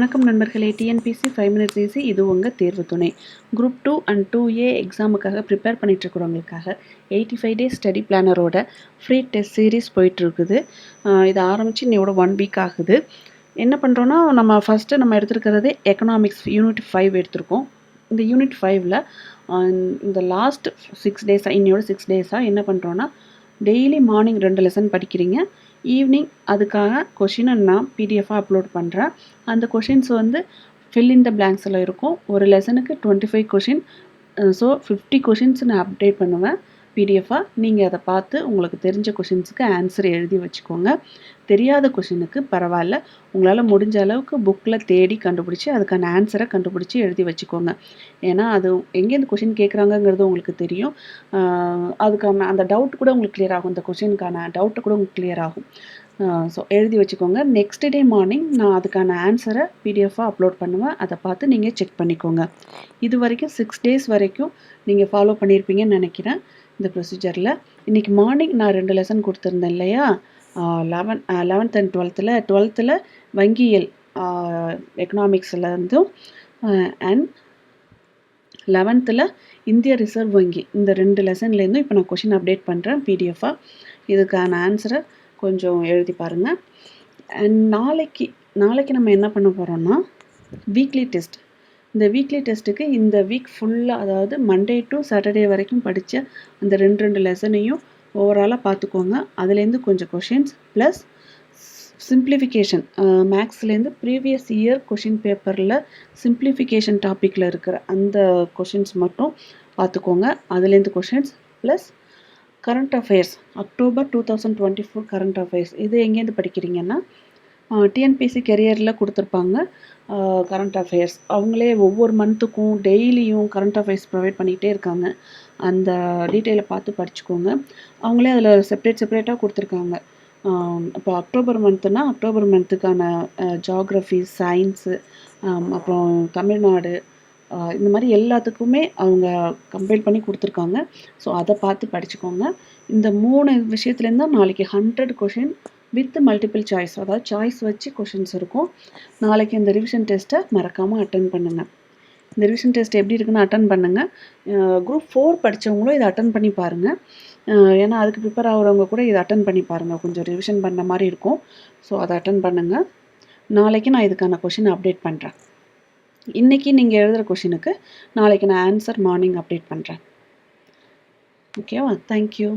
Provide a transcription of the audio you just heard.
வணக்கம் நண்பர்களே. TNPSC five minutes easy இது உங்கள் தேர்வு துணை. Group two and two A எக்ஸாமுக்காக prepare பண்ணிட்டுருக்கிறவங்களுக்காக எயிட்டி ஃபைவ் டேஸ் ஸ்டடி பிளானரோட ஃப்ரீ டெஸ்ட் சீரீஸ் போயிட்டுருக்குது. இது ஆரம்பித்து இன்னையோட ஒன் வீக் ஆகுது. என்ன பண்ணுறோன்னா நம்ம ஃபஸ்ட்டு நம்ம எடுத்துருக்கிறது எக்கனாமிக்ஸ் யூனிட் ஃபைவ் எடுத்திருக்கோம். இந்த யூனிட் ஃபைவ்ல இந்த லாஸ்ட் சிக்ஸ் டேஸாக இன்னையோட சிக்ஸ் டேஸாக என்ன பண்ணுறோன்னா டெய்லி மார்னிங் ரெண்டு லெசன் படிக்கிறீங்க. ஈவினிங் அதுக்காக கொஷினை நான் பிடிஎஃபாக அப்லோட் பண்ணுறேன் அந்த கொஷின்ஸ் வந்து ஃபில் இன் த பிளாங்க்ஸில் இருக்கும். ஒரு லெசனுக்கு twenty five question so fifty questions நான் அப்டேட் பண்ணுவேன். பிடிஎஃபாக நீங்கள் அதை பார்த்து உங்களுக்கு தெரிஞ்ச கொஷின்ஸுக்கு ஆன்சர் எழுதி வச்சுக்கோங்க. தெரியாத கொஷினுக்கு பரவாயில்ல. உங்களால் முடிஞ்ச அளவுக்கு புக்கில் தேடி கண்டுபிடிச்சி அதுக்கான ஆன்சரை கண்டுபிடிச்சி எழுதி வச்சுக்கோங்க. ஏன்னா அது எங்கேருந்து கொஷின் கேட்குறாங்கங்கிறது உங்களுக்கு தெரியும். அதுக்கான அந்த டவுட் கூட உங்களுக்கு கிளியர் ஆகும். இந்த கொஷினுக்கான டவுட்டு கூட உங்களுக்கு கிளியர் ஆகும். ஸோ எழுதி வச்சுக்கோங்க. நெக்ஸ்ட் டே மார்னிங் நான் அதுக்கான ஆன்சரை பிடிஎஃபாக அப்லோட் பண்ணுவேன். அதை பார்த்து நீங்கள் செக் பண்ணிக்கோங்க. இது வரைக்கும் சிக்ஸ் டேஸ் வரைக்கும் நீங்கள் ஃபாலோ பண்ணியிருப்பீங்கன்னு நினைக்கிறேன். இந்த ப்ரொசீஜரில் இன்றைக்கி மார்னிங் நான் ரெண்டு லெசன் கொடுத்துருந்தேன் இல்லையா? லெவன் லெவன்த் அண்ட் டுவெல்த்தில் டுவெல்த்தில் வங்கியல் எக்கனாமிக்ஸ்லேருந்தும் அண்ட் லெவன்த்தில் இந்திய ரிசர்வ் வங்கி. இந்த ரெண்டு லெசன்லேருந்தும் இப்போ நான் கொஷின் அப்டேட் பண்ணுறேன் பிடிஎஃபாக இதுக்கான ஆன்சரை கொஞ்சம் எழுதி பாருங்கள் அண்ட் நாளைக்கு நாளைக்கு நம்ம என்ன பண்ண போகிறோன்னா வீக்லி டெஸ்ட் இந்த வீக்லி டெஸ்ட்டுக்கு இந்த வீக் ஃபுல்லாக அதாவது மண்டே டு சாட்டர்டே வரைக்கும் படித்த அந்த ரெண்டு ரெண்டு லெசனையும் ஓவராலாக பார்த்துக்கோங்க அதுலேருந்து கொஞ்சம் கொஷின்ஸ் ப்ளஸ் சிம்ப்ளிஃபிகேஷன் மேக்ஸ்லேருந்து ப்ரீவியஸ் இயர் கொஷின் பேப்பரில் சிம்ப்ளிஃபிகேஷன் டாப்பிக்கில் இருக்கிற அந்த கொஷின்ஸ் மட்டும் பார்த்துக்கோங்க அதுலேருந்து questions plus current affairs October two thousand twenty four current affairs இது எங்கேருந்து படிக்கிறீங்கன்னா டிஎன்பிசி கெரியரில் கொடுத்துருப்பாங்க. கரண்ட் அஃபேர்ஸ் அவங்களே ஒவ்வொரு மந்த்துக்கும் டெய்லியும் கரண்ட் அஃபேர்ஸ் ப்ரொவைட் பண்ணிகிட்டே இருக்காங்க. அந்த டீட்டெயிலை பார்த்து படிச்சுக்கோங்க. அவங்களே அதில் செப்ரேட் செப்ரேட்டாக கொடுத்துருக்காங்க. இப்போ அக்டோபர் மந்த்துனா அக்டோபர் மந்த்துக்கான ஜாக்ரஃபி சயின்ஸு அப்புறம் தமிழ்நாடு இந்த மாதிரி எல்லாத்துக்குமே அவங்க கம்பைல் பண்ணி கொடுத்துருக்காங்க. ஸோ அதை பார்த்து படிச்சுக்கோங்க. இந்த மூணு விஷயத்துலேருந்து தான் நாளைக்கு hundred question with multiple choice அதாவது சாய்ஸ் வச்சு கொஷின்ஸ் இருக்கும். நாளைக்கு இந்த ரிவிஷன் டெஸ்ட்டை மறக்காமல் அட்டன் பண்ணுங்கள் இந்த ரிவிஷன் டெஸ்ட் எப்படி இருக்குன்னு அட்டன் பண்ணுங்கள் குரூப் ஃபோர் படித்தவங்களும் இதை அட்டன் பண்ணி பாருங்கள் ஏன்னா அதுக்கு ப்ரிப்பேர் ஆகிறவங்க கூட இதை அட்டன் பண்ணி பாருங்கள் கொஞ்சம் ரிவிஷன் பண்ண மாதிரி இருக்கும். ஸோ அதை அட்டன் பண்ணுங்கள் நாளைக்கு நான் இதுக்கான கொஷின் அப்டேட் பண்ணுறேன் இன்றைக்கி நீங்கள் எழுதுகிற கொஷினுக்கு நாளைக்கு நான் ஆன்சர் மார்னிங் அப்டேட் பண்ணுறேன் ஓகேவா தேங்க்யூ